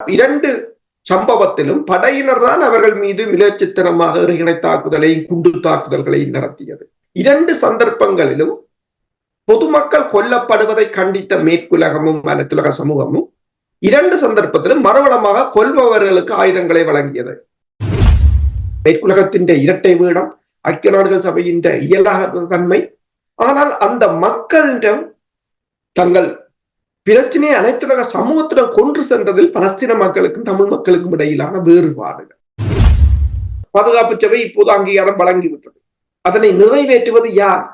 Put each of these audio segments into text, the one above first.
இரண்டு சம்பவத்திலும் படையினர் தான் அவர்கள் மீது மிலச்சித்தனமாக இறையினை தாக்குதலையும் குண்டு தாக்குதல்களையும் நடத்தியது. இரண்டு சந்தர்ப்பங்களிலும் பொதுமக்கள் கொல்லப்படுவதை கண்டித்த மேற்குலகமும் அனைத்துலக சமூகமும் இரண்டு சந்தர்ப்பத்திலும் மறுவளமாக கொல்பவர்களுக்கு ஆயுதங்களை வழங்கியது. மேற்குலகத்தின் இரட்டை வீடம் ஐக்கிய நாடுகள் சபையின் இயலாத தன்மை. ஆனால் அந்த மக்களிடம் தங்கள் பிரச்சனையை அனைத்துலக சமூகத்திடம் கொன்று சென்றதில் பலஸ்தீன மக்களுக்கும் தமிழ் மக்களுக்கும் இடையிலான வேறுபாடுகள். பாதுகாப்பு சபை இப்போது அங்கீகாரம் வழங்கிவிட்டது. அதனை நிறைவேற்றுவது யார்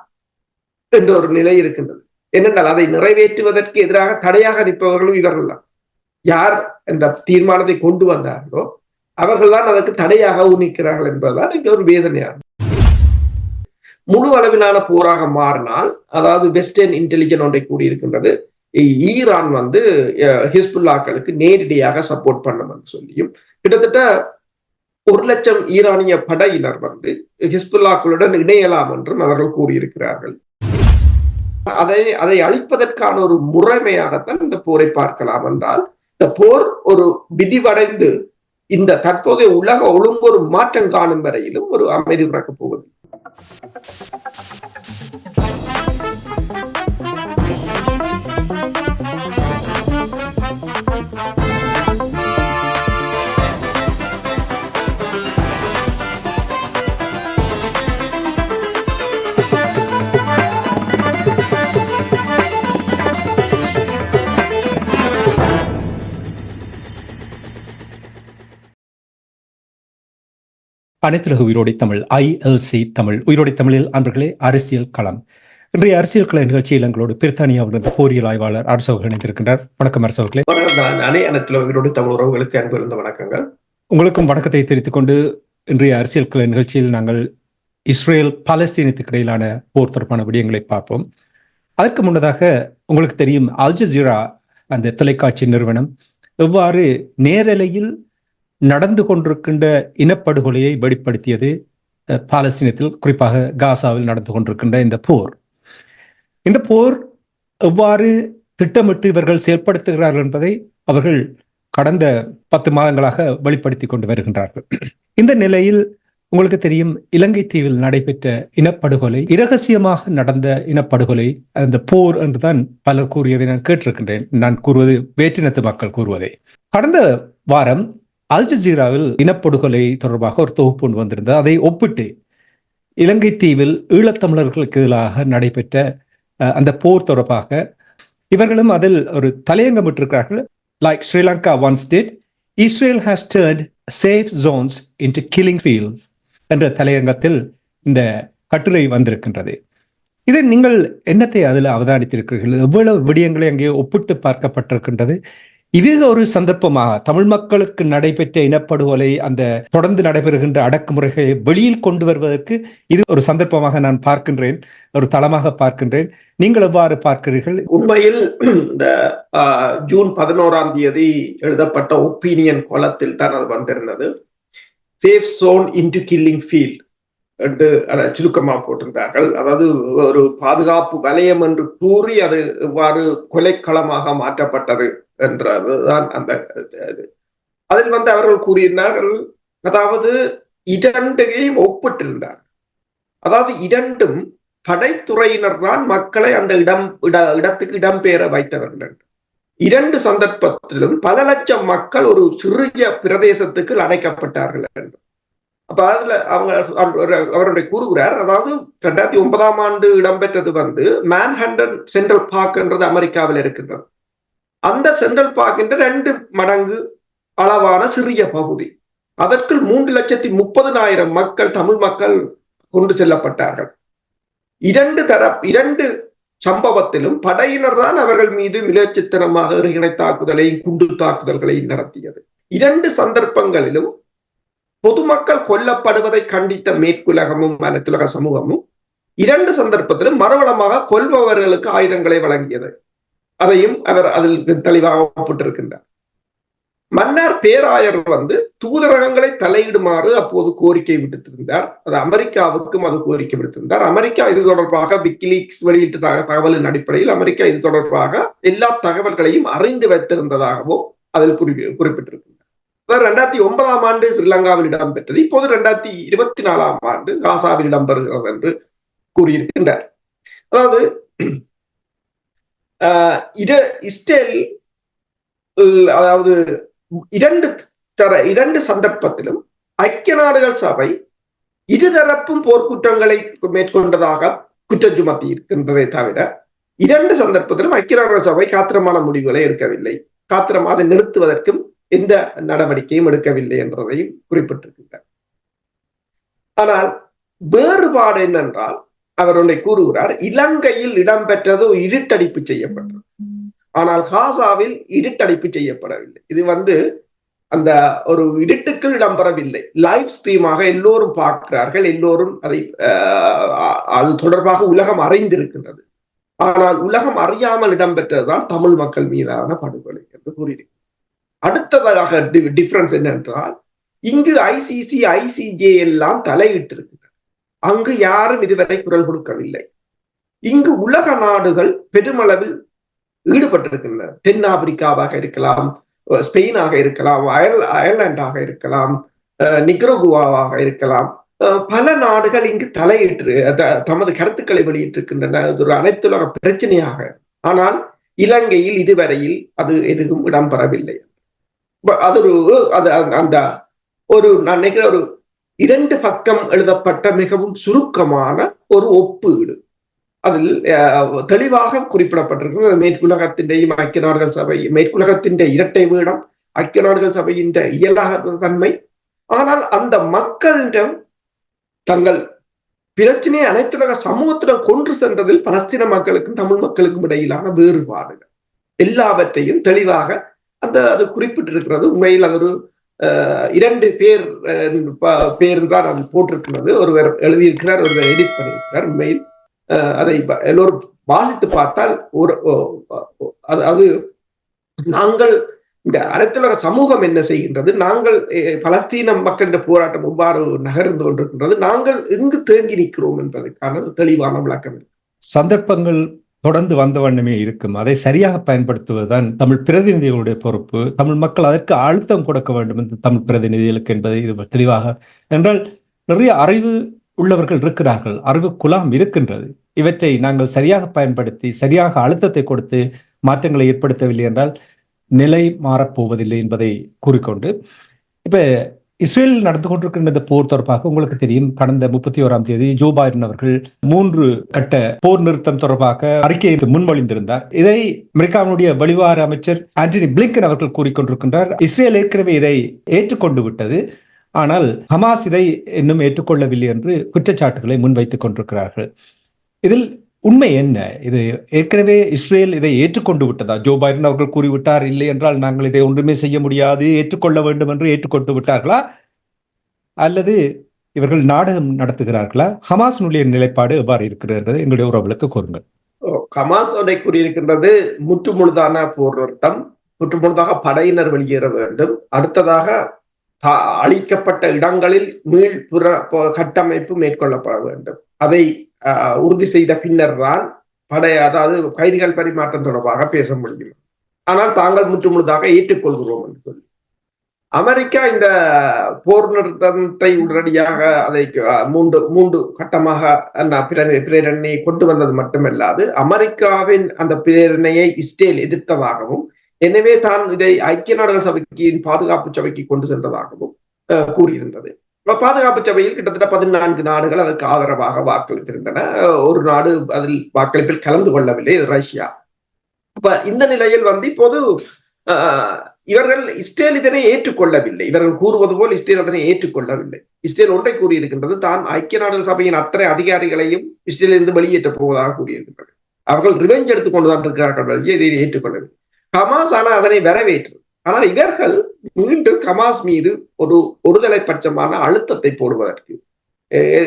என்ற ஒரு நிலை இருக்கின்றது. என்னென்றால் அதை நிறைவேற்றுவதற்கு எதிராக தடையாக நிற்பவர்களும் இவர்கள் தான். யார் இந்த தீர்மானத்தை கொண்டு வந்தார்களோ அவர்கள் தான் அதற்கு தடையாக நிற்கிறார்கள் என்பதுதான் இங்க ஒரு வேதனையாகும். முழு அளவிலான போராக மாறினால் அதாவது வெஸ்டர்ன் இன்டெலிஜென்ட் ஒன்றை கூடியிருக்கின்றது ஈரான் வந்து ஹிஸ்புல்லாக்களுக்கு நேரடியாக சப்போர்ட் பண்ணும் சொல்லியும் கிட்டத்தட்ட ஒரு லட்சம் ஈரானிய படையினர் வந்து ஹிஸ்புல்லாக்களுடன் இணையலாம் என்றும் அவர்கள் கூறியிருக்கிறார்கள். அதை அதை அழிப்பதற்கான ஒரு முறைமையாகத்தான் இந்த போரை பார்க்கலாம் என்றால் இந்த போர் ஒரு விதிவடைந்து இந்த தற்போதைய உலக ஒழுங்கு ஒரு மாற்றம் காணும் வரையிலும் ஒரு அமைதி பிறக்கப் போவது அனைத்துலக உயிரோடை தமிழ் ஐஎல்சி தமிழ் உயிரோடை தமிழில் அன்பர்களே அரசியல் களம் இன்றைய அரசியல் கள நிகழ்ச்சியில் எங்களோடு பிரித்தானியாவிலிருந்து போரியல் ஆய்வாளர் அரசு இணைந்திருக்கின்றார். வணக்கம் அரசு அவர்களே. தமிழ் உறவுகளுக்கு அன்பு இருந்த வணக்கங்கள். உங்களுக்கும் வணக்கத்தை தெரிவித்துக் கொண்டு இன்றைய அரசியல் கள நிகழ்ச்சியில் நாங்கள் இஸ்ரேல் பாலஸ்தீனத்துக்கு இடையிலான போர் தொடர்பான விடயங்களை பார்ப்போம். அதற்கு முன்னதாக உங்களுக்கு தெரியும் அல் ஜசீரா அந்த தொலைக்காட்சி நிறுவனம் எவ்வாறு நேரலையில் நடந்து கொண்டிருக்கின்ற இனப்படுகொலையை வெளிப்படுத்தியது பாலஸ்தீனத்தில் குறிப்பாக காசாவில் நடந்து கொண்டிருக்கின்ற இந்த போர். இந்த போர் எவ்வாறு திட்டமிட்டு இவர்கள் செயல்படுத்துகிறார்கள் என்பதை அவர்கள் கடந்த பத்து மாதங்களாக வெளிப்படுத்தி கொண்டு வருகின்றார்கள். இந்த நிலையில் உங்களுக்கு தெரியும் இலங்கை தீவில் நடைபெற்ற இனப்படுகொலை இரகசியமாக நடந்த இனப்படுகொலை அந்த போர் என்றுதான் பலர் கூறியதை நான் கேட்டிருக்கின்றேன். நான் கூறுவது வேற்றினத்து மக்கள் கூறுவதை. கடந்த வாரம் அல் ஜசீராவில் இனப்படுகொலை தொடர்பாக ஒரு தொகுப்பு ஒன்று வந்திருந்தது. அதை ஒப்பிட்டு இலங்கை தீவில் ஈழத்தமிழர்களுக்கு எதிராக நடைபெற்ற அந்த போர் தொடர்பாக இவர்களும் அதில் ஒரு தலையங்கம் விட்டிருக்கிறார்கள். Like Sri Lanka once did Israel has turned safe zones into killing fields என்ற தலையங்கத்தில் இந்த கட்டுரை வந்திருக்கின்றது. இதை நீங்கள் என்னத்தை அதில் அவதானித்திருக்கிறீர்கள்? எவ்வளவு விடயங்களை அங்கே ஒப்பிட்டு பார்க்கப்பட்டிருக்கின்றது? இது ஒரு சந்தர்ப்பமாக தமிழ் மக்களுக்கு நடைபெற்ற இனப்படுகொலை அந்த தொடர்ந்து நடைபெறுகின்ற அடக்குமுறைகளை வெளியில் கொண்டு வருவதற்கு இது ஒரு சந்தர்ப்பமாக நான் பார்க்கின்றேன் ஒரு தளமாக பார்க்கின்றேன். நீங்கள் எவ்வாறு பார்க்கிறீர்கள்? உண்மையில் இந்த ஜூன் பதினோராம் தேதி எழுதப்பட்ட ஒப்பீனியன் கோலத்தில் தான் அது வந்திருந்தது. Safe zone into killing field. என்று சுருக்கமாக போட்டிருந்தார்கள். அதாவது ஒரு பாதுகாப்பு வலயம் என்று கூறி அது எவ்வாறு கொலைக்களமாக மாற்றப்பட்டது என்றதுதான் அந்த அதில் வந்து அவர்கள் கூறியிருந்தார்கள் அதாவது இரண்டையும் ஒப்பிட்டிருந்தார். அதாவது இரண்டும் படைத்துறையினர் தான் மக்களை அந்த இடம் இட இடத்துக்கு இடம்பெயர வைத்தவர்கள் இரண்டு சந்தர்ப்பத்திலும் பல லட்சம் மக்கள் ஒரு சிறிய பிரதேசத்துக்கு அடைக்கப்பட்டார்கள் என்று. அப்ப அதுல அவங்க அவருடைய கூறுகிறார் அதாவது ரெண்டாயிரத்தி ஒன்பதாம் ஆண்டு இடம்பெற்றது வந்து மேன்ஹண்டன் சென்ட்ரல் பார்க் என்றது அமெரிக்காவில் இருக்கின்றது அந்த சென்ட்ரல் பார்க் என்ற ரெண்டு மடங்கு அளவான சிறிய பகுதி. அதற்குள் மூன்று லட்சத்தி முப்பதுனாயிரம் மக்கள் தமிழ் மக்கள் கொண்டு செல்லப்பட்டார்கள். இரண்டு தரப் இரண்டு சம்பவத்திலும் படையினர் தான் அவர்கள் மீது மிலச்சித்தனமாக இணை தாக்குதலையும் குண்டு தாக்குதல்களையும் நடத்தியது. இரண்டு சந்தர்ப்பங்களிலும் பொதுமக்கள் கொல்லப்படுவதை கண்டித்த மேற்குலகமும் அனைத்துலக சமூகமும் இரண்டு சந்தர்ப்பத்திலும் மறுவளமாக கொல்பவர்களுக்கு ஆயுதங்களை வழங்கியது. அதையும் அவர் அதில் தெளிவாக ஒப்பிட்டிருக்கின்றார். மன்னார் பேராயர் வந்து தூதரகங்களை தலையிடுமாறு அப்போது கோரிக்கை விடுத்திருந்தார். அது அமெரிக்காவுக்கும் அது கோரிக்கை விடுத்திருந்தார். அமெரிக்கா இது தொடர்பாக விக்கிலீக்ஸ் வெளியிட்ட தகவலின் அடிப்படையில் அமெரிக்கா இது தொடர்பாக எல்லா தகவல்களையும் அறிந்து வைத்திருந்ததாகவும் அதில் குறி இவர் ரெண்டாயிரத்தி ஒன்பதாம் ஆண்டு ஸ்ரீலங்காவில் இடம்பெற்றது. இப்போது ரெண்டாயிரத்தி இருபத்தி நாலாம் ஆண்டு காசாவில் இடம்பெறுகிறது என்று கூறியிருக்கின்றார். அதாவது இஸ்ரேல் அதாவது இரண்டு தர இரண்டு சந்தர்ப்பத்திலும் ஐக்கிய நாடுகள் சபை இருதரப்பும் போர்க்குற்றங்களை மேற்கொண்டதாக குற்றம் சுமத்தி இருக்கின்றதை தவிர இரண்டு சந்தர்ப்பத்திலும் ஐக்கிய நாடுகள் சபை காத்திரமான முடிவுகளை எடுக்கவில்லை. காத்திரமாக அதை நிறுத்துவதற்கும் எந்த நடவடிக்கையும் எடுக்கவில்லை என்றதையும் குறிப்பிட்டிருக்கின்றார். ஆனால் வேறுபாடு என்னென்றால் அவர் ஒன்றை கூறுகிறார் இலங்கையில் இடம்பெற்றது இருட்டடிப்பு செய்யப்பட்டது. ஆனால் காசாவில் இருட்டடிப்பு செய்யப்படவில்லை. இது வந்து அந்த ஒரு இருட்டுக்குள் இடம்பெறவில்லை. லைவ் ஸ்ட்ரீமாக எல்லோரும் பார்க்கிறார்கள் எல்லோரும் அதை அது தொடர்பாக உலகம் அறிந்திருக்கின்றது. ஆனால் உலகம் அறியாமல் இடம்பெற்றதுதான் தமிழ் மக்கள் மீதான படுகொலை என்று கூறியிருக்கிறார். அடுத்ததாக டிஃபரன்ஸ் என்னென்றால் இங்கு ஐசிசி ஐசிஜே எல்லாம் தலையிட்டு இருக்கின்றன அங்கு யாரும் இதுவரை குரல் கொடுக்கவில்லை. இங்கு உலக நாடுகள் பெருமளவில் ஈடுபட்டிருக்கின்றன. தென் ஆப்பிரிக்காவாக இருக்கலாம் ஸ்பெயினாக இருக்கலாம் அயர் அயர்லாண்டாக இருக்கலாம் நிக்ரோகுவாவாக இருக்கலாம். பல நாடுகள் இங்கு தலையிட்டு தமது கருத்துக்களை வெளியிட்டிருக்கின்றன. அது ஒரு அனைத்துலக பிரச்சனையாக. ஆனால் இலங்கையில் இதுவரையில் அது எதுவும் இடம்பெறவில்லை. அது ஒரு அது அந்த ஒரு நான் நினைக்கிற ஒரு இரண்டு பக்கம் எழுதப்பட்ட மிகவும் சுருக்கமான ஒரு ஒப்பீடு. அதில் தெளிவாக குறிப்பிடப்பட்டிருக்கிறது. மேற்குலகத்தின் ஐக்கிய நாடுகள் சபை மேற்குலகத்தின் இரட்டை வீடம் ஐக்கிய நாடுகள் சபையின் இயலாத தன்மை. ஆனால் அந்த மக்களிடம் தங்கள் பிரச்சனையை அனைத்துலக சமூகத்திடம் கொன்று சென்றதில் பலஸ்தீன மக்களுக்கும் தமிழ் மக்களுக்கும் இடையிலான வேறுபாடுகள். எல்லாவற்றையும் தெளிவாக அந்த அது குறிப்பிட்டிருக்கிறது. உண்மையில் அது ஒரு இரண்டு பேர் பேர் தான் அது போட்டிருக்கிறது. ஒருவர் எழுதியிருக்கிறார் ஒருவர் எடிட் பண்ணியிருக்கிறார் உண்மையில். அதை எல்லோரும் வாசித்து பார்த்தால் ஒரு அதாவது நாங்கள் இந்த அனைத்துலக சமூகம் என்ன செய்கின்றது? நாங்கள் பலஸ்தீன மக்களின் போராட்டம் எவ்வாறு நகர்ந்து கொண்டிருக்கின்றது? நாங்கள் எங்கு தேங்கி நிற்கிறோம் என்பதற்கான தெளிவான விளக்கம். சந்தர்ப்பங்கள் தொடர்ந்து வந்த வண்ணமே இருக்கும். அதை சரியாக பயன்படுத்துவதுதான் தமிழ் பிரதிநிதிகளுடைய பொறுப்பு. தமிழ் மக்கள் அதற்கு அழுத்தம் கொடுக்க வேண்டும் என்று தமிழ் பிரதிநிதிகளுக்கு என்பதை இது தெளிவாக என்றால் நிறைய அறிவு உள்ளவர்கள் இருக்கிறார்கள். அறிவு குலாம் இருக்கின்றது. இவற்றை நாங்கள் சரியாக பயன்படுத்தி சரியாக அழுத்தத்தை கொடுத்து மாற்றங்களை ஏற்படுத்தவில்லை என்றால் நிலை மாறப்போவதில்லை என்பதை கூறிக்கொண்டு இப்போ இஸ்ரேலில் நடந்து கொண்டிருக்கின்ற இந்த போர் தொடர்பாக உங்களுக்கு தெரியும் கடந்த முப்பத்தி ஓராம் தேதி ஜோ பைடன் அவர்கள் மூன்று கட்ட போர் நிறுத்தம் தொடர்பாக அறிக்கையை முன்மொழிந்திருந்தார். இதை அமெரிக்காவினுடைய வெளிவார அமைச்சர் ஆண்டனி பிளிங்கன் அவர்கள் கூறிக்கொண்டிருக்கின்றார் இஸ்ரேல் ஏற்கனவே இதை ஏற்றுக்கொண்டு விட்டது. ஆனால் ஹமாஸ் இதை இன்னும் ஏற்றுக்கொள்ளவில்லை என்று குற்றச்சாட்டுகளை முன்வைத்துக் கொண்டிருக்கிறார்கள். இதில் உண்மை என்ன? இது ஏற்கனவே இஸ்ரேல் இதை ஏற்றுக்கொண்டு விட்டதா? ஜோ பைடன் அவர்கள் கூறிவிட்டார் இல்லை என்றால் நாங்கள் இதை ஒன்றுமே செய்ய முடியாது ஏற்றுக்கொள்ள வேண்டும் என்று ஏற்றுக்கொண்டு விட்டார்களா? அல்லது இவர்கள் நாடகம் நடத்துகிறார்களா? ஹமாஸினுடைய நிலைப்பாடு எவ்வாறு இருக்கிறது என்பதை எங்களுடைய உறவுகளுக்கு கூறுங்கள். ஹமாஸ் அதை கூறியிருக்கின்றது முற்று முழுதான போர் நிறுத்தம் முற்று முழுதாக படையினர் வெளியேற வேண்டும் அடுத்ததாக அழிக்கப்பட்ட இடங்களில் மீள் புற கட்டமைப்பு மேற்கொள்ளப்பட வேண்டும். அதை உறுதி செய்த பின்னர் தான் படை அதாவது கைதிகள் பரிமாற்றம் தொடர்பாக பேச முடியும். ஆனால் தாங்கள் முற்று முழுதாக ஏற்றுக்கொள்கிறோம் என்று சொல்லி. அமெரிக்கா இந்த போர் நிறுத்தத்தை உடனடியாக அதை மூன்று மூன்று கட்டமாக பிரேரணையை கொண்டு வந்தது மட்டுமல்லாது அமெரிக்காவின் அந்த பிரேரணையை இஸ்ரேல் எதிர்த்ததாகவும் எனவே தான் இதை ஐக்கிய நாடுகள் சபைக்கு பாதுகாப்பு சபைக்கு கொண்டு சென்றதாகவும் கூறியிருந்தது. பாதுகாப்பு சபையில் கிட்டத்தட்ட பதினான்கு நாடுகள் அதற்கு ஆதரவாக வாக்களித்திருந்தன. ஒரு நாடு அதில் வாக்களிப்பில் கலந்து கொள்ளவில்லை ரஷ்யா. அப்ப இந்த நிலையில் வந்து இப்போது இவர்கள் இஸ்ரேல் இதனை ஏற்றுக்கொள்ளவில்லை. இவர்கள் கூறுவது போல் இஸ்ரேல் அதனை ஏற்றுக்கொள்ளவில்லை. இஸ்ரேல் ஒன்றை கூறியிருக்கின்றது தான் ஐக்கிய நாடுகள் சபையின் அத்தனை அதிகாரிகளையும் இஸ்ரேலிருந்து வெளியேற்றப் போவதாக கூறியிருக்கின்றது. அவர்கள் ரிவெஞ்ச் எடுத்துக் கொண்டுதான் இருக்கிறார்கள் இதை ஏற்றுக்கொள்ளவில்லை. ஹமாஸ் ஆனால் அதனை வரவேற்று ஆனால் இவர்கள் மீண்டும் ஹமாஸ் மீது ஒரு ஒருதலை பட்சமான அழுத்தத்தை போடுவதற்கு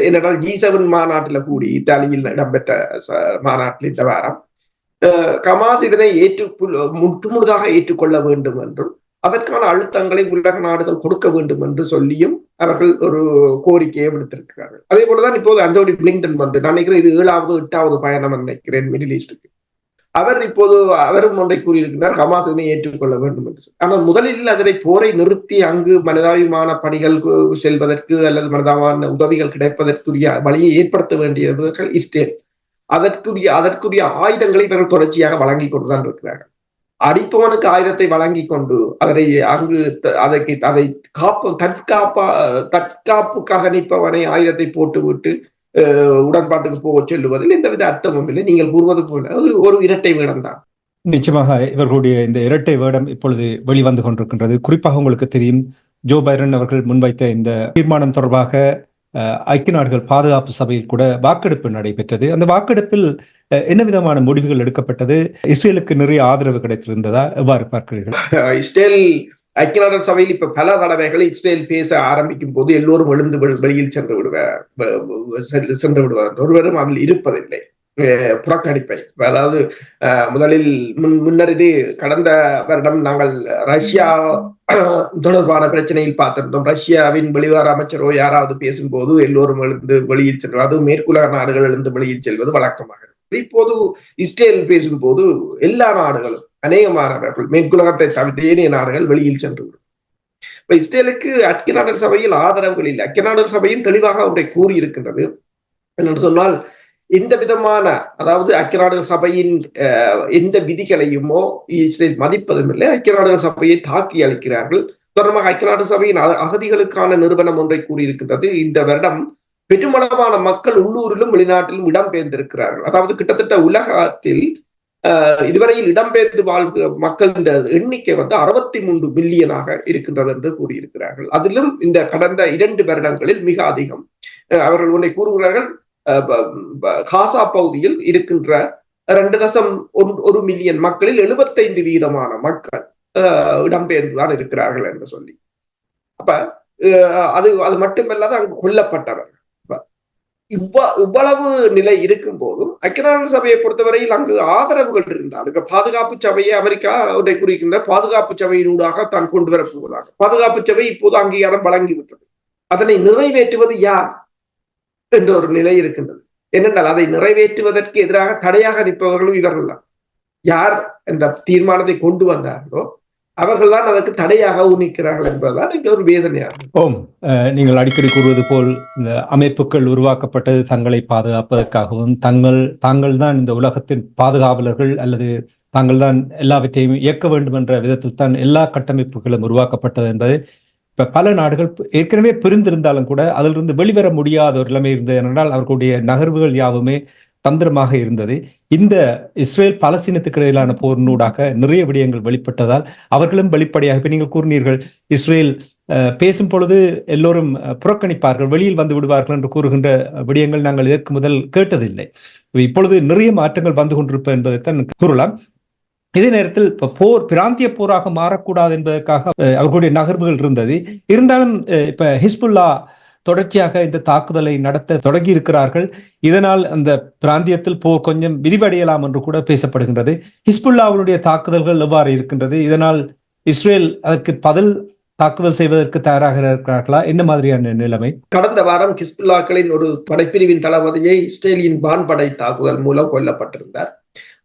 என்னென்றால் ஜி செவன் மாநாட்டில் கூடி இத்தாலியில் இடம்பெற்ற மாநாட்டில் இந்த வாரம் கமாஸ் இதனை ஏற்று முற்றுமுழுதாக ஏற்றுக்கொள்ள வேண்டும் என்றும் அதற்கான அழுத்தங்களை உலக நாடுகள் கொடுக்க வேண்டும் என்று சொல்லியும் அவர்கள் ஒரு கோரிக்கையை விடுத்திருக்கிறார்கள். அதே போலதான் இப்போது அந்தோனி பிளிங்டன் வந்து நான் நினைக்கிறேன் இது ஏழாவது எட்டாவது பயணம் நினைக்கிறேன் மிடில் ஈஸ்டுக்கு அவர் இப்போது அவரும் ஒன்றை கூறியிருக்கிறார் ஹமாஸ் இதனை ஏற்றுக்கொள்ள வேண்டும் என்று. ஆனால் முதலில் அதனை போரை நிறுத்தி அங்கு மனிதாபிமான பணிகள் செல்வதற்கு அல்லது மனிதாபிமான உதவிகள் கிடைப்பதற்குரிய வழியை ஏற்படுத்த வேண்டியவர்கள் இஸ்ரேல். அதற்குரிய அதற்குரிய ஆயுதங்களை இவர்கள் தொடர்ச்சியாக வழங்கி கொண்டுதான் இருக்கிறார்கள். அடிப்பவனுக்கு ஆயுதத்தை வழங்கி கொண்டு அதனை அங்கு அதற்கு அதை காப்பு தற்காப்பா தற்காப்புக்காக நிற்பவனை ஆயுதத்தை போட்டு விட்டு உடன்பாட்டுக்கு போக சொல்லுவதில் எந்தவித அர்த்தமும் இல்லை. நீங்கள் கூறுவது போல ஒரு இரட்டை வேடம் தான். நிச்சயமாக இவர்களுடைய இந்த இரட்டை வேடம் இப்பொழுது வெளிவந்து கொண்டிருக்கின்றது. குறிப்பாக உங்களுக்கு தெரியும் ஜோ பைரன் அவர்கள் முன்வைத்த இந்த தீர்மானம் தொடர்பாக ஐக்கிய நாடுகள் பாதுகாப்பு சபையில் கூட வாக்கெடுப்பு நடைபெற்றது. அந்த வாக்கெடுப்பில் என்ன விதமான முடிவுகள் எடுக்கப்பட்டது? இஸ்ரேலுக்கு நிறைய ஆதரவு கிடைத்திருந்ததா? எவ்வாறு பார்க்கிறீர்கள்? இஸ்ரேல் ஐக்கிய நாடுகள் சபையில் இப்ப பல தடவைகளை இஸ்ரேல் பேச ஆரம்பிக்கும் போது எல்லோரும் எழுந்து வெளியில் சென்று விடுவார் சென்று விடுவார். ஒருவரும் அதில் இருப்பதில்லை. புறக்கணிப்பை. அதாவது முதலில் முன் முன்னர் இது கடந்த வருடம் நாங்கள் ரஷ்யா தொடர்பான பிரச்சனையில் பார்த்திருந்தோம். ரஷ்யாவின் வெளிவார அமைச்சரோ யாராவது பேசும்போது எல்லோரும் எழுந்து வெளியில் செல்வது அதுவும் மேற்குலக நாடுகள் எழுந்து வெளியில் செல்வது வழக்கமாக இப்போது இஸ்ரேல் பேசும்போது எல்லா நாடுகளும் அநேகமானவர்கள் மேற்குலகத்தை தவிர்த்து ஏனைய நாடுகள் வெளியில் சென்றுவிடும். இப்ப இஸ்ரேலுக்கு ஐக்கிய நாடுகள் சபையில் ஆதரவுகள் இல்லை. ஐக்கிய நாடுகள் சபையும் தெளிவாக ஒன்றை கூறியிருக்கின்றது. என்று சொன்னால் எந்த விதமான அதாவது ஐக்கிய நாடுகள் சபையின் எந்த விதிகளையுமோ இஸ்ரேல் மதிப்பதும் இல்லை. ஐக்கிய நாடுகள் சபையை தாக்கி அளிக்கிறார்கள் தொடர்பாக ஐக்கிய நாடு சபையின் அகதிகளுக்கான நிறுவனம் ஒன்றை கூறியிருக்கின்றது. இந்த வருடம் பெருமளவான மக்கள் உள்ளூரிலும் வெளிநாட்டிலும் இடம்பெயர்ந்திருக்கிறார்கள். அதாவது கிட்டத்தட்ட உலகத்தில் இதுவரையில் இடம்பெயர்ந்து வாழ்கிற மக்களின் எண்ணிக்கை வந்து அறுபத்தி மூன்று மில்லியனாக இருக்கின்றது என்று கூறியிருக்கிறார்கள். அதிலும் இந்த கடந்த இரண்டு வருடங்களில் மிக அதிகம். அவர்கள் உன்னை கூறுகிறார்கள் காசா பகுதியில் இருக்கின்ற ரெண்டு தசம் ஒரு மில்லியன் மக்களில் எழுபத்தைந்து வீதமான மக்கள் இடம்பெயர்ந்துதான் இருக்கிறார்கள் என்று சொல்லி. அப்ப அது அது மட்டுமல்லாது அங்கு கொல்லப்பட்டவர்கள். இவ்வ இவ்வளவு நிலை இருக்கும் போதும் ஐக்கியநாடு சபையை பொறுத்தவரையில் அங்கு ஆதரவுகள் இருந்தால் பாதுகாப்பு சபையை அமெரிக்கா ஒன்றை குறிக்கின்ற பாதுகாப்பு சபையினூடாக தான் கொண்டு வரப்போவதாக பாதுகாப்பு சபை இப்போது அங்கீகாரம் வழங்கிவிட்டது. அதனை நிறைவேற்றுவது யார் என்ற ஒரு நிலை இருக்கின்றது. என்னென்றால் அதை நிறைவேற்றுவதற்கு எதிராக தடையாக நிற்பவர்களும் இவர்கள் தான். யார் இந்த தீர்மானத்தை கொண்டு வந்தார்களோ அவர்கள் தான் அதற்கு தடையாகவும் நிற்கிறார்கள் என்பதுதான் இங்கே ஒரு வேதனையாகும். ஓம். நீங்கள் அடிக்கடி கூறுவது போல் இந்த அமைப்புகள் உருவாக்கப்பட்டது தங்களை பாதுகாப்பதற்காகவும் தங்கள் தாங்கள் தான் இந்த உலகத்தின் பாதுகாவலர்கள் அல்லது தாங்கள் தான் எல்லாவற்றையும் இயக்க வேண்டும் என்ற விதத்தில் தான் எல்லா கட்டமைப்புகளும் உருவாக்கப்பட்டது என்பது இப்போ பல நாடுகள் ஏற்கனவே பிரிந்திருந்தாலும் கூட அதிலிருந்து வெளிவர முடியாத ஒரு நிலைமை இருந்தது. என்றால் அவர்களுடைய நகர்வுகள் யாவுமே தந்திரமாக இருந்தது. இந்த இஸ்ரேல் பலஸ்தீனத்துக்கு இடையிலான போரினூடாக நிறைய விடயங்கள் வெளிப்பட்டதால் அவர்களும் வெளிப்படையாக நீங்கள் கூறினீர்கள் இஸ்ரேல் பேசும் பொழுது எல்லோரும் புறக்கணிப்பார்கள் வெளியில் வந்து விடுவார்கள் என்று கூறுகின்ற விடயங்கள் நாங்கள் இதற்கு முதல் கேட்டதில்லை. இப்பொழுது நிறைய மாற்றங்கள் வந்து கொண்டிருப்ப என்பதைத்தான் கூறலாம். இதே நேரத்தில் இப்ப போர் பிராந்திய போராக மாறக்கூடாது என்பதற்காக அவர்களுடைய நகர்வுகள் இருந்தது. இருந்தாலும் இப்ப ஹிஸ்புல்லா தொடர்ச்சியாக இந்த தாக்குதலை நடத்த தொடங்கி இருக்கிறார்கள் இதனால் அந்த பிராந்தியத்தில் போர் கொஞ்சம் விரிவடையலாம் என்று கூட பேசப்படுகின்றது. ஹிஸ்புல்லாவுடைய தாக்குதல்கள் எவ்வாறு இருக்கின்றது? இதனால் இஸ்ரேல் அதற்கு பதில் தாக்குதல் செய்வதற்கு தயாராக இருக்கிறார்களா? என்ன மாதிரியான நிலைமை? கடந்த வாரம் ஹிஸ்புல்லாக்களின் ஒரு படைப்பிரிவின் தளபதியை இஸ்ரேலியின் பான்படை தாக்குதல் மூலம் கொல்லப்பட்டிருந்தார்.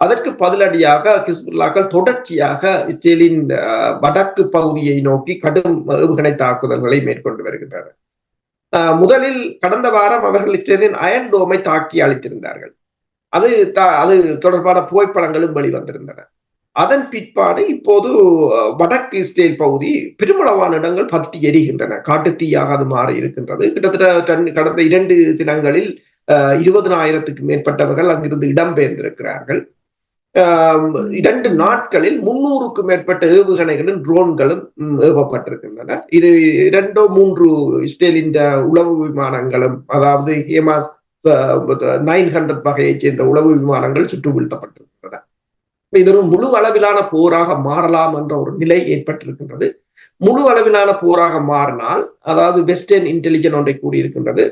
அதற்கு பதிலடியாக ஹிஸ்புல்லாக்கள் தொடர்ச்சியாக இஸ்ரேலின் வடக்கு பகுதியை நோக்கி கடும் ஏவுகணை தாக்குதல்களை மேற்கொண்டு வருகின்றனர். முதலில் கடந்த வாரம் அவர்கள் இஸ்ரேலின் அயன் டோமை தாக்கி அளித்திருந்தார்கள் அது அது தொடர்பான புகைப்படங்களும் வெளிவந்திருந்தன. அதன் பிற்பாடு இப்போது வடக்கு இஸ்ரேல் பகுதி பெருமளவான இடங்கள் பத்தி எரிகின்றன. காட்டு தீயாக அது மாறி இருக்கின்றது. கிட்டத்தட்ட கடந்த இரண்டு தினங்களில் இருபதனாயிரத்துக்கு மேற்பட்டவர்கள் அங்கிருந்து இடம்பெயர்ந்திருக்கிறார்கள் இரண்டு நாட்களில் முன்னூறுக்கும் மேற்பட்ட ஏவுகணைகளும் ட்ரோன்களும் ஏவப்பட்டிருக்கின்றன. இது இரண்டோ மூன்று இஸ்ரேலின் உளவு விமானங்களும் அதாவது ஹேமா நைன் ஹண்ட்ரட் வகையைச் சேர்ந்த உளவு விமானங்கள் சுட்டு வீழ்த்தப்பட்டிருக்கின்றன இது ஒரு முழு அளவிலான போராக மாறலாம் என்ற ஒரு நிலை ஏற்பட்டிருக்கின்றது. முழு அளவிலான போராக மாறினால் அதாவது வெஸ்டர்ன் இன்டெலிஜென்ட் ஒன்றை கூடியிருக்கின்றது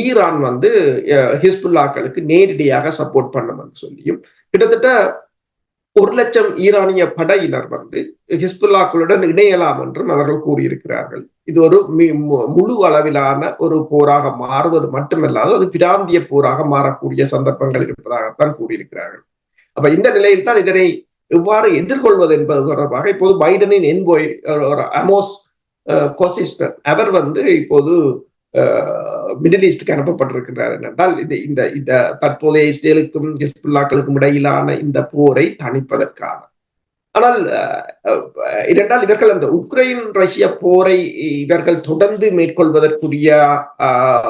ஈரான் வந்து ஹிஸ்புல்லாக்களுக்கு நேரடியாக சப்போர்ட் பண்ணணும்னு சொல்லியும் கிட்டத்தட்ட ஒரு லட்சம் ஈரானிய படையினர் வந்து ஹிஸ்புல்லாக்களுடன் இணையலாம் என்றும் அவர்கள் கூறியிருக்கிறார்கள். இது ஒரு முழு அளவிலான ஒரு போராக மாறுவது மட்டுமல்லாது அது பிராந்திய போராக மாறக்கூடிய சந்தர்ப்பங்கள் இருப்பதாகத்தான் கூறியிருக்கிறார்கள். அப்ப இந்த நிலையில் தான் இதனை எவ்வாறு எதிர்கொள்வது என்பது தொடர்பாக இப்போது பைடனின் என்போய் அமோஸ் கோசிஸ்டர் அவர் வந்து இப்போது மிடில் ஈஸ்டுக்கு அனுப்பப்பட்டிருக்கிறார் என்றால் இந்த இந்த இந்த தற்போதைய இஸ்ரேலுக்கும் ஹிஸ்புல்லாக்களுக்கும் இடையிலான இந்த போரை தணிப்பதற்கான ஆனால் இரண்டால் இவர்கள் அந்த உக்ரைன் ரஷ்ய போரை இவர்கள் தொடர்ந்து மேற்கொள்வதற்குரிய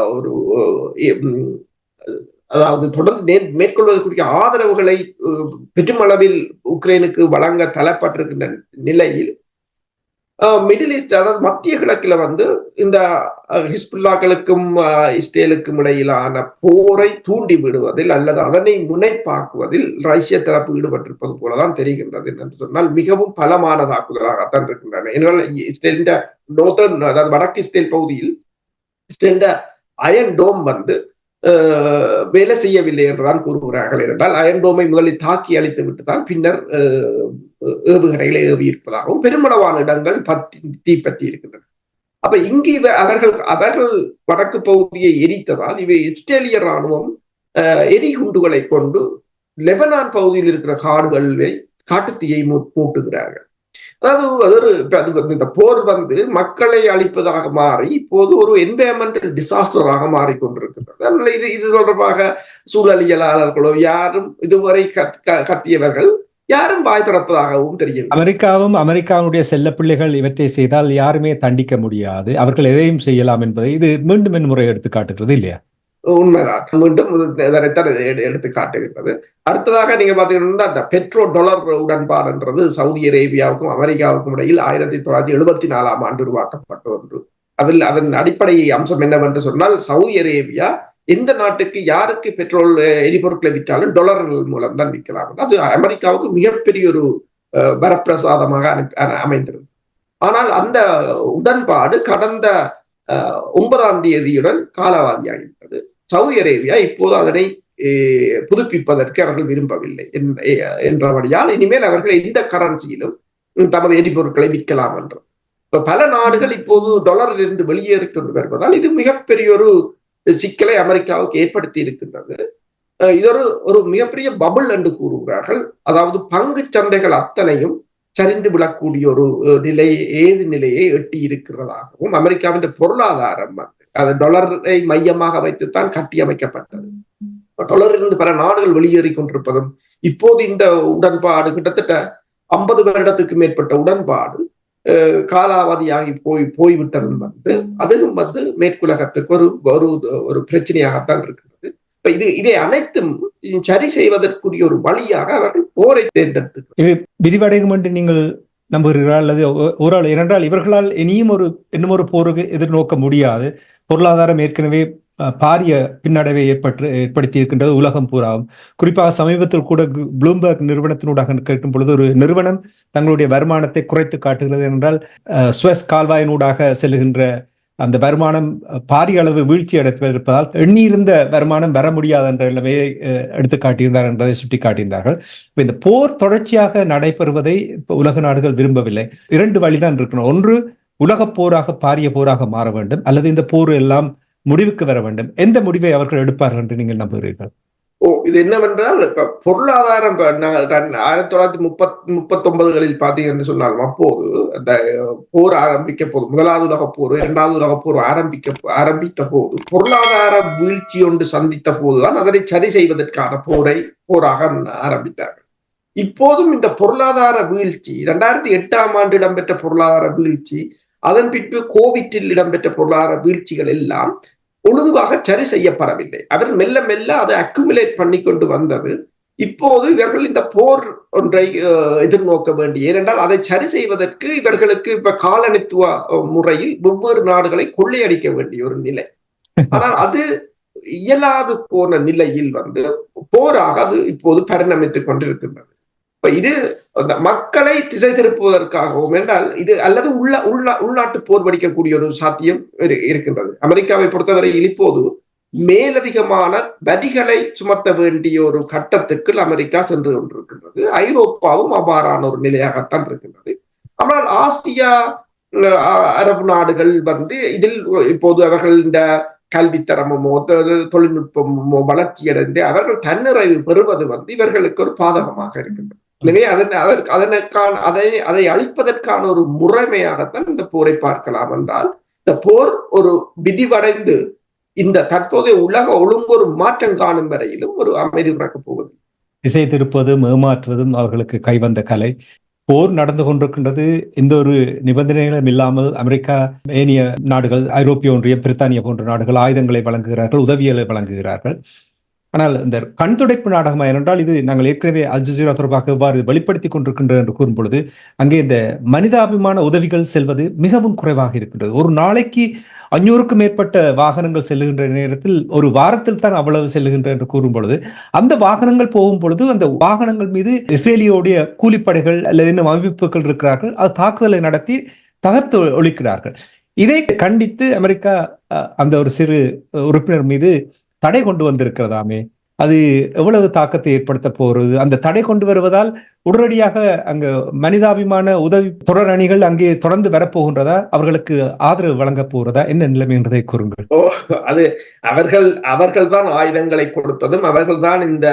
ஒரு அதாவது தொடர்ந்து மேற்கொள்வதற்குரிய ஆதரவுகளை பெருமளவில் உக்ரைனுக்கு வழங்க தலைப்பட்டிருக்கின்ற நிலையில் மிடில் ஈஸ்ட் அதாவது மத்திய கிழக்குல வந்து இந்த ஹிஸ்புல்லாக்களுக்கும் இஸ்ரேலுக்கும் இடையிலான போரை தூண்டி விடுவதில் அல்லது அதனை முனைப்பாக்குவதில் ரஷ்ய தரப்பு ஈடுபட்டிருப்பது போலதான் தெரிகின்றது என்று சொன்னால் மிகவும் பலமான தாக்குதலாகத்தான் இருக்கின்றன ஏனால் இஸ்ரேலின் நோர்தர்ன் அதாவது வடக்கு இஸ்ரேல் பகுதியில் இஸ்ரேலின் அயன் டோம் வந்து வேலை செய்யவில்லை என்றுதான் கூறுகிறார்கள். என்றால் அயன்டோமை முதலில் தாக்கி அழித்து விட்டுதான் பின்னர் ஏவுகணைகளை ஏவி இருப்பதாகவும் பெருமளவான இடங்கள் பற்றி தீப்பற்றி இருக்கின்றன. அப்ப இங்கு இவ அவர்கள் அவர்கள் வடக்கு பகுதியை எரித்ததால் இவை இஸ்ரேலிய ராணுவம் எரிகுண்டுகளை கொண்டு லெபனான் பகுதியில் இருக்கிற காடுகளை காட்டுத்தீயை மூட்டுகிறார்கள். அதாவது அது வந்து இந்த போர் வந்து மக்களை அழிப்பதாக மாறி இப்போது ஒரு என்வயர்மெண்டல் டிசாஸ்டராக மாறிக்கொண்டிருக்கிறது. அதனால இது இது தொடர்பாக சூழலியலாளர்களோ யாரும் இதுவரை கத்தியவர்கள் யாரும் வாய் திறப்பதாகவும் தெரியும் அமெரிக்காவும் அமெரிக்காவுடைய செல்ல பிள்ளைகள் இவற்றை செய்தால் யாருமே தண்டிக்க முடியாது. அவர்கள் எதையும் செய்யலாம் என்பதை இது மீண்டும் முறை எடுத்து காட்டுகிறது இல்லையா? உண்மைதான். மீண்டும் இதனைத்தான் எடுத்து காட்டுகின்றது அடுத்ததாக நீங்க பாத்தீங்கன்னா அந்த பெட்ரோ டொலர் உடன்பாடுன்றது சவுதி அரேபியாவுக்கும் அமெரிக்காவுக்கும் இடையில் ஆயிரத்தி தொள்ளாயிரத்தி எழுபத்தி நாலாம் ஆண்டு உருவாக்கப்பட்ட ஒன்று. அதில் அதன் அடிப்படை அம்சம் என்னவென்று சொன்னால் சவுதி அரேபியா எந்த நாட்டுக்கு யாருக்கு பெட்ரோல் எரிபொருட்களை விற்றாலும் டொலர்கள் மூலம் தான் விற்கலாம். அது அமெரிக்காவுக்கு மிகப்பெரிய ஒரு வரப்பிரசாதமாக அமைந்திருந்தது. ஆனால் அந்த உடன்பாடு கடந்த ஒன்பதாம் தேதியுடன் காலாவதியாகிறது சவுதி அரேபியா இப்போது அதனை புதுப்பிப்பதற்கு அவர்கள் விரும்பவில்லை என்றபடியால் இனிமேல் அவர்கள் எந்த கரன்சியிலும் தமது எரிபொருட்களை விற்கலாம் என்று இப்ப பல நாடுகள் இப்போது டாலரில் இருந்து வெளியேறி கொண்டு வருவதால் இது மிகப்பெரிய ஒரு சிக்கலை அமெரிக்காவுக்கு ஏற்படுத்தி இருக்கின்றது. இது ஒரு ஒரு மிகப்பெரிய பபுள் என்று கூறுகிறார்கள். அதாவது பங்கு சந்தைகள் அத்தனையும் சரிந்து விழக்கூடிய ஒரு நிலை ஏது நிலையை எட்டி இருக்கிறதாகவும் அமெரிக்காவின் பொருளாதாரம் அது டொலரை மையமாக வைத்துத்தான் கட்டியமைக்கப்பட்டது. டொலரிலிருந்து பல நாடுகள் வெளியேறி கொண்டிருப்பதும் இப்போது இந்த உடன்பாடு கிட்டத்தட்ட ஐம்பது வருடத்துக்கு மேற்பட்ட உடன்பாடு காலாவதியாகி போய் போய்விட்டதும் வந்து அதுவும் வந்து மேற்குலகத்துக்கு ஒரு ஒரு ஒரு பிரச்சனையாகத்தான் இருக்கிறது. இப்ப இது இதை அனைத்தும் சரி செய்வதற்குரிய ஒரு வழியாக அவர்கள் போரை தேர்ந்தெடுத்து இது விரிவடையும் என்று நீங்கள் நம்புகிறீர்கள்? அல்லது ஒரு இரண்டால் இவர்களால் இனியும் ஒரு இன்னும் ஒரு போருக்கு எதிர்நோக்க முடியாது. பொருளாதாரம் ஏற்கனவே பாரிய பின்னடைவை ஏற்பட்டு ஏற்படுத்தி இருக்கின்றது உலகம் பூராவும். குறிப்பாக சமீபத்தில் கூட ப்ளூம்பர்க் நிறுவனத்தினூடாக கேட்கும் பொழுது ஒரு நிறுவனம் தங்களுடைய வருமானத்தை குறைத்து காட்டுகிறது என்றால் சுவஸ் கால்வாயினூடாக செல்கின்ற அந்த வருமானம் பாரிய அளவு வீழ்ச்சி அடைத்திருப்பதால் எண்ணியிருந்த வருமானம் வர முடியாது என்ற நிலைமையை எடுத்து காட்டியிருந்தார் என்பதை சுட்டி காட்டியிருந்தார்கள் இப்போ இந்த போர் தொடர்ச்சியாக நடைபெறுவதை உலக நாடுகள் விரும்பவில்லை. இரண்டு வழிதான் இருக்கணும் ஒன்று உலகப் போராக பாரிய போராக மாற வேண்டும். அல்லது இந்த போர் எல்லாம் முடிவுக்கு வர வேண்டும். எந்த முடிவை அவர்கள் எடுப்பார்கள் என்று நீங்கள் நம்புகிறீர்கள்? ஓ இது என்னவென்றால் இப்ப பொருளாதாரம் ஆயிரத்தி தொள்ளாயிரத்தி முப்பத் முப்பத்தி ஒன்பதுகளில் பாத்தீங்கன்னு சொன்னாலும் அப்போது அந்த போர் ஆரம்பிக்க போது முதலாவது உலக போர் இரண்டாவது உலக போர் ஆரம்பிக்க ஆரம்பித்த போது பொருளாதார வீழ்ச்சி ஒன்று சந்தித்த போதுதான் அதனை சரி செய்வதற்கான போரை போராக ஆரம்பித்தார்கள். இப்போதும் இந்த பொருளாதார வீழ்ச்சி இரண்டாயிரத்தி எட்டாம் ஆண்டு இடம்பெற்ற பொருளாதார வீழ்ச்சி அதன் பின்பு கோவிட்டில் இடம்பெற்ற பொருளாதார வீழ்ச்சிகள் எல்லாம் ஒழுங்காக சரி செய்யப்படவில்லை. அவர் மெல்ல மெல்ல அதை அக்குமுலேட் பண்ணி கொண்டு வந்தது. இப்போது இவர்கள் இந்த போர் ஒன்றை எதிர்நோக்க வேண்டிய ஏனென்றால் அதை சரி செய்வதற்கு இவர்களுக்கு இப்ப காலனித்துவ முறையில் வெவ்வேறு நாடுகளை கொள்ளையடிக்க வேண்டிய ஒரு நிலை. ஆனால் அது இயலாது போன நிலையில் வந்து போராக அது இப்போது பரிணமித்துக் கொண்டிருக்கின்றது. இப்ப இது அந்த மக்களை திசை திருப்புவதற்காகவும் என்றால் இது அல்லது உள்ள உள்ள உள்நாட்டு போர் வடிக்கக்கூடிய ஒரு சாத்தியம் இருக்கின்றது. அமெரிக்காவை பொறுத்தவரையில் இப்போது மேலதிகமான வரிகளை சுமத்த வேண்டிய ஒரு கட்டத்துக்கு அமெரிக்கா சென்று கொண்டிருக்கின்றது. ஐரோப்பாவும் அவ்வாறான ஒரு நிலையாகத்தான் இருக்கின்றது. ஆனால் ஆசியா அரபு நாடுகள் வந்து இதில் இப்போது அவர்கள் இந்த கல்வித்தரமோ தொழில்நுட்பமோ வளர்ச்சியடைந்து அவர்கள் தன்னிறைவு பெறுவது வந்து இவர்களுக்கு ஒரு பாதகமாக இருக்கின்றது. எனவே அதன் அதற்கு அதனுக்கான அதை அதை அழிப்பதற்கான ஒரு முறைமையாகத்தான் இந்த போரை பார்க்கலாம் என்றால் இந்த போர் ஒரு விதிவடைந்து இந்த தற்போதைய உலக ஒழுங்கு ஒரு மாற்றம் காணும் வரையிலும் ஒரு அமைதி பிறக்கப் போவது. திசை திருப்பதும் ஏமாற்றுவதும் அவர்களுக்கு கைவந்த கலை. போர் நடந்து கொண்டிருக்கின்றது. எந்த ஒரு நிபந்தனைகளும் இல்லாமல் அமெரிக்கா ஏனைய நாடுகள் ஐரோப்பிய ஒன்றியம் பிரித்தானியா போன்ற நாடுகள் ஆயுதங்களை வழங்குகிறார்கள் உதவிகளை வழங்குகிறார்கள். ஆனால் இந்த கண்துடைப்பு நாடகம் என்றால் இது நாங்கள் ஏற்கனவே அல் ஜசீரா தொடர்பாக எவ்வாறு வெளிப்படுத்திக் கொண்டிருக்கின்றோம் என்று கூறும் பொழுது அங்கே இந்த மனிதாபிமான உதவிகள் செல்வது மிகவும் குறைவாக இருக்கின்றது. ஒரு நாளைக்கு அஞ்சூறுக்கும் மேற்பட்ட வாகனங்கள் செல்லுகின்ற நேரத்தில் ஒரு வாரத்தில் தான் அவ்வளவு செல்லுகின்ற என்று கூறும் பொழுது அந்த வாகனங்கள் போகும் பொழுது அந்த வாகனங்கள் மீது இஸ்ரேலியோடைய கூலிப்படைகள் அல்லது இன்னும் அமைப்புகள் இருக்கிறார்கள். அது தாக்குதலை நடத்தி தகர்த்து ஒழிக்கிறார்கள். இதை கண்டித்து அமெரிக்கா அஹ், அந்த ஒரு சிறு உறுப்பினர் மீது தடை கொண்டு வந்திருக்கிறதாமே. அது எவ்வளவு தாக்கத்தை ஏற்படுத்த போறது அந்த தடை கொண்டு வருவதால் உடனடியாக அங்கு மனிதாபிமான உதவி தொடர் அணிகள் அங்கே தொடர்ந்து வரப்போகின்றதா? அவர்களுக்கு ஆதரவு வழங்கப் போகிறதா? என்ன நிலைமை என்றதை கூறுங்கள். அது அவர்கள் அவர்கள் தான் ஆயுதங்களை கொடுத்ததும் அவர்கள் தான் இந்த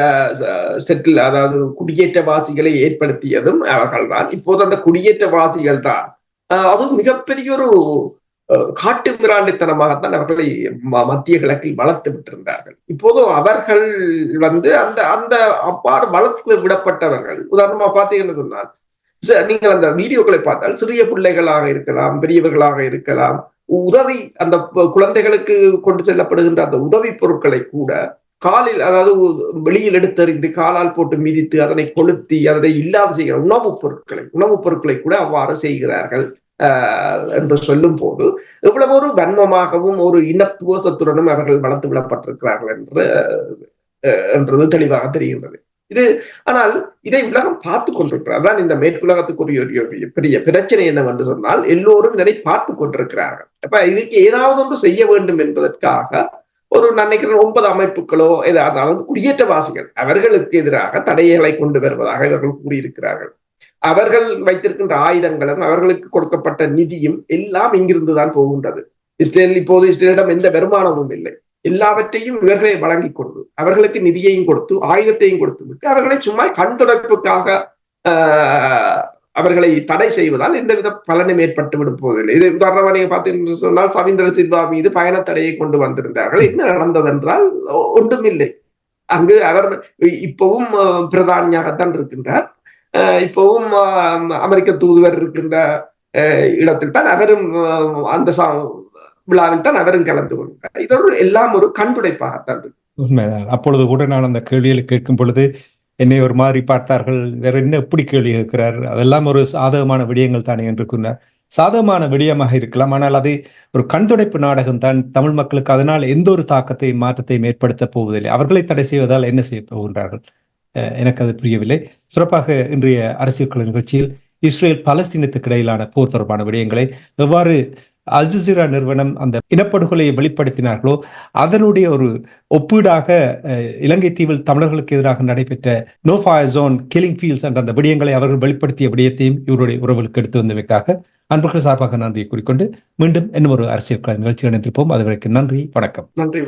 செட்டில் அதாவது குடியேற்றவாசிகளை ஏற்படுத்தியதும் அவர்கள் தான் இப்போது அந்த குடியேற்றவாசிகள் தான் அஹ், அதுவும் மிகப்பெரிய ஒரு காட்டு மிராண்டித்தனமாகத்தான் அவர்களை மத்திய கிழக்கில் வளர்த்து விட்டிருந்தார்கள். இப்போது அவர்கள் வந்து அந்த அந்த அவ்வாறு வளர்த்து விடப்பட்டவர்கள். உதாரணமா பார்த்தீங்கன்னு சொன்னால் நீங்கள் அந்த வீடியோக்களை பார்த்தால் சிறிய பிள்ளைகளாக இருக்கலாம் பெரியவர்களாக இருக்கலாம் உதவி அந்த குழந்தைகளுக்கு கொண்டு செல்லப்படுகின்ற அந்த உதவி பொருட்களை கூட காலில் அதாவது வெளியில் எடுத்தறிந்து காலால் போட்டு மிதித்து அதனை கொளுத்தி அதனை இல்லாத செய்கிற உணவுப் பொருட்களை உணவுப் பொருட்களை கூட அவ்வாறு செய்கிறார்கள். என்று சொல்லும் போது இவ்வளவு ஒரு வன்மமாகவும் ஒரு இனத்துவசத்துடனும் அவர்கள் வளர்த்து விடப்பட்டிருக்கிறார்கள் என்று என்றது தெளிவாக தெரிகின்றது. இது ஆனால் இதை உலகம் பார்த்து கொண்டிருக்கிறார். தான் இந்த மேற்குலகத்துக்குரிய ஒரு பெரிய பிரச்சனை என்னவென்று சொன்னால் எல்லோரும் இதனை பார்த்து கொண்டிருக்கிறார்கள். அப்ப இதுக்கு ஏதாவது ஒன்று செய்ய வேண்டும் என்பதற்காக ஒரு நான் நினைக்கிறேன் ஒன்பது அமைப்புகளோ ஏதாவது குடியேற்றவாசிகள் அவர்களுக்கு எதிராக தடைகளை கொண்டு வருவதாக இவர்கள் கூறியிருக்கிறார்கள். அவர்கள் வைத்திருக்கின்ற ஆயுதங்களும் அவர்களுக்கு கொடுக்கப்பட்ட நிதியும் எல்லாம் இங்கிருந்துதான் போகின்றது. இஸ்ரேல் இப்போது இஸ்ரேலிடம் எந்த வருமானமும் இல்லை. எல்லாவற்றையும் இவர்களை வழங்கி கொண்டு அவர்களுக்கு நிதியையும் கொடுத்து ஆயுதத்தையும் கொடுத்து விட்டு அவர்களை சும்மா கண் தொடர்புக்காக ஆஹ், அவர்களை தடை செய்வதால் எந்தவித பலனும் ஏற்பட்டு விடும் போவதில்லை. இது உதாரணமாக நீங்க பார்த்தீங்கன்னு சொன்னால் சவீந்திர சில்வா மீது பயண தடையை கொண்டு வந்திருந்தார்கள். என்ன நடந்தது என்றால் ஒ- ஒன்றுமில்லை. அங்கு அவர் இப்பவும் பிரதானியாகத்தான் இருக்கின்றார். இப்பவும் அமெரிக்க தூதுவர் இருக்கின்ற இடத்தில் தான் அவரும் அந்த விழாவில் தான் அவரும் கலந்து கொண்டார் இதோடு எல்லாம் ஒரு கண்துடைப்பாகத்தான் உண்மைதான். அப்பொழுது கூட நான் அந்த கேள்வியில் கேட்கும் பொழுது என்னை ஒரு மாதிரி பார்த்தார்கள் வேற என்ன எப்படி கேள்வி இருக்கிறார் அதெல்லாம் ஒரு சாதகமான விடயங்கள் தானே என்று கூறினார். சாதகமான விடயமாக இருக்கலாம் ஆனால் அது ஒரு கண்துடைப்பு நாடகம் தான். தமிழ் மக்களுக்கு அதனால் எந்த ஒரு தாக்கத்தை மாற்றத்தையும் ஏற்படுத்த போவதில்லை. அவர்களை தடை செய்வதால் என்ன செய்ய போகின்றார்கள்? எனக்கு அது புரியவில்லை. சிறப்பாக இன்றைய அரசியல் கலை நிகழ்ச்சியில் இஸ்ரேல் பலஸ்தீனத்துக்கு இடையிலான போர் தொடர்பான விடயங்களை எவ்வாறு அல்ஜசீரா நிறுவனம் அந்த இனப்படுகொலையை வெளிப்படுத்தினார்களோ அதனுடைய ஒரு ஒப்பீடாக அஹ், இலங்கை தீவில் தமிழர்களுக்கு எதிராக நடைபெற்ற no fire zone killing fields என்ற அந்த விடயங்களை அவர்கள் வெளிப்படுத்திய விடயத்தையும் இவருடைய உறவுகளுக்கு எடுத்து வந்தமைக்காக அன்பர்கள் சார்பாக நன்றியை கூறிக்கொண்டு மீண்டும் இன்னும் ஒரு அரசியல் கலை நிகழ்ச்சி இணைந்திருப்போம். அதுவரைக்கும் நன்றி வணக்கம். நன்றி